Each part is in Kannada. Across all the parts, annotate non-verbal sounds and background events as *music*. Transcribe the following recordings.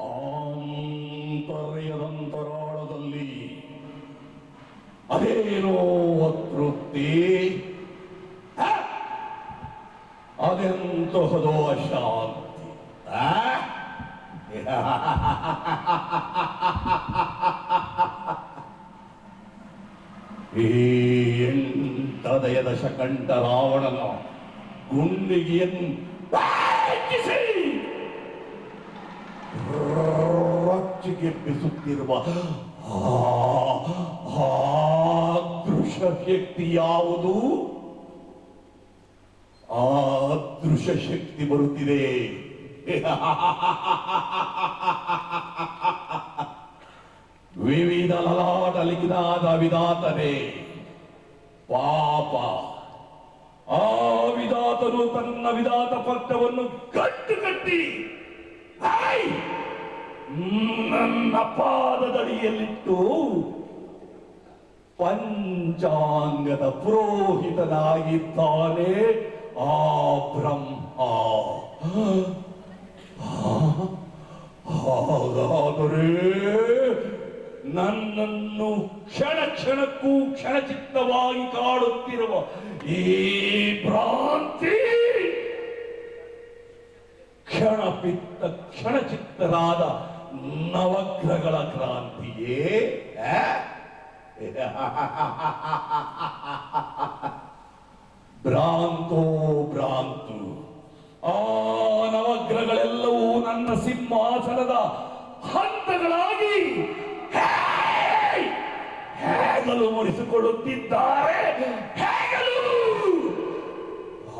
ಆಂತರ್ಯದಂತರಾಳದಲ್ಲಿ ಅದೇನೋ ಅತೃಪ್ತಿ. ಹ? ಅದೆಂತಹದೋ ಅಶಾಂತಿ. ಈ ಎಂಟದಯದ ಶಕಂಠ ರಾವಣನ ಗುಂಡಿಗೆಯನ್ನು ರೊಚ್ಚಿಗೆಬ್ಬಿಸುತ್ತಿರುವ ಆ ದೃಶ್ಯ ಶಕ್ತಿ ಯಾವುದು? ಆ ದೃಶ್ಯ ಶಕ್ತಿ ಬರುತ್ತಿದೆ. ವಿವಿಧ ಲಲಾಟಲಿಗಿದಾದ ವಿಧಾತನೆ ಪಾಪ. ಆ ವಿಧಾತನು ತನ್ನ ವಿಧಾತ ಪತ್ರವನ್ನು ಕಟ್ಟು ಕಟ್ಟಿ! ನನ್ನ ಪಾದದಡಿಯಲ್ಲಿಟ್ಟು ಪಂಚಾಂಗದ ಪುರೋಹಿತನಾಗಿದ್ದಾನೆ ಆ ಬ್ರಹ್ಮ. ಹಾಗಾದರೆ ನನ್ನನ್ನು ಕ್ಷಣ ಕ್ಷಣಕ್ಕೂ ಕ್ಷಣಚಿತ್ತವಾಗಿ ಕಾಡುತ್ತಿರುವ ಈ ಭ್ರಾಂತಿ ಕ್ಷಣಪಿತ್ತ ಕ್ಷಣಚಿತ್ತರಾದ ನವಗ್ರಹಗಳ ಕ್ರಾಂತಿಯೇ? ಭ್ರಾಂತೋ ಭ್ರಾಂತು ಆ ನವಗ್ರಹಗಳೆಲ್ಲವೂ ನನ್ನ ಸಿಂಹಾಸನದ ಹಂತಗಳಾಗಿ! ಹೇಗಲು ಮುರಿಸಿಕೊಳ್ಳುತ್ತಿದ್ದಾರೆ ಹೇಗಲು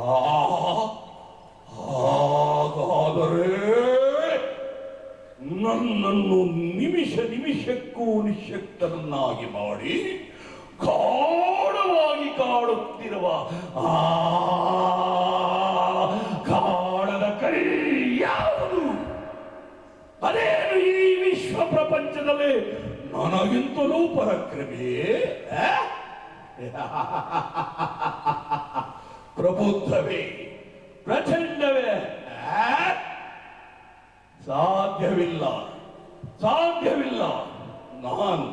ಆ ಹಾಗಾದರೆ ನನ್ನನ್ನು ನಿಮಿಷ ನಿಮಿಷಕ್ಕೂ ನಿಶಕ್ತನನ್ನಾಗಿ ಮಾಡಿ ಕಾಡವಾಗಿ ಕಾಡುತ್ತಿರುವ ಆ ಕಾಡದ ಕೈ ಯಾವುದು ಅದೇನು ಈ ವಿಶ್ವ ಪ್ರಪಂಚದಲ್ಲಿ ನನಗಿಂತಲೂ ಪರಕ್ರಮಿಯೇ ಆ? ಪ್ರಬುದ್ಧವೇ, ಪ್ರಚಂಡವೇ? ಸಾಧ್ಯವಿಲ್ಲ ಸಾಧ್ಯವಿಲ್ಲ. ನಾನು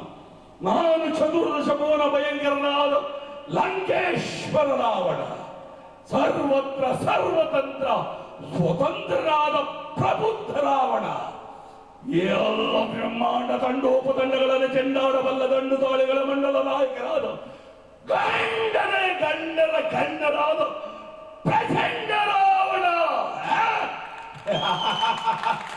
ನಾನು ಚತುರ್ದಶ ಭಯಂಕರನಾದ ಲಂಕೇಶ್ವರ ರಾವಣ, ಸರ್ವತ್ರ ಸರ್ವತಂತ್ರ ಸ್ವತಂತ್ರನಾದ ಪ್ರಬುದ್ಧ ರಾವಣ. ಎಲ್ಲ ಬ್ರಹ್ಮಾಂಡ ತಂಡೋಪತಂಡಗಳನ್ನು ಚೆಂಡಾಡಬಲ್ಲ ದಂಡು ತಾಳಿಗಳ ಮಂಡಲ ನಾಯಕರಾದ ಗಂಡನೇ ಗಂಡರ ಗಂಡರಾದ ಪ್ರಚಂಡ ರಾವಣ? *laughs*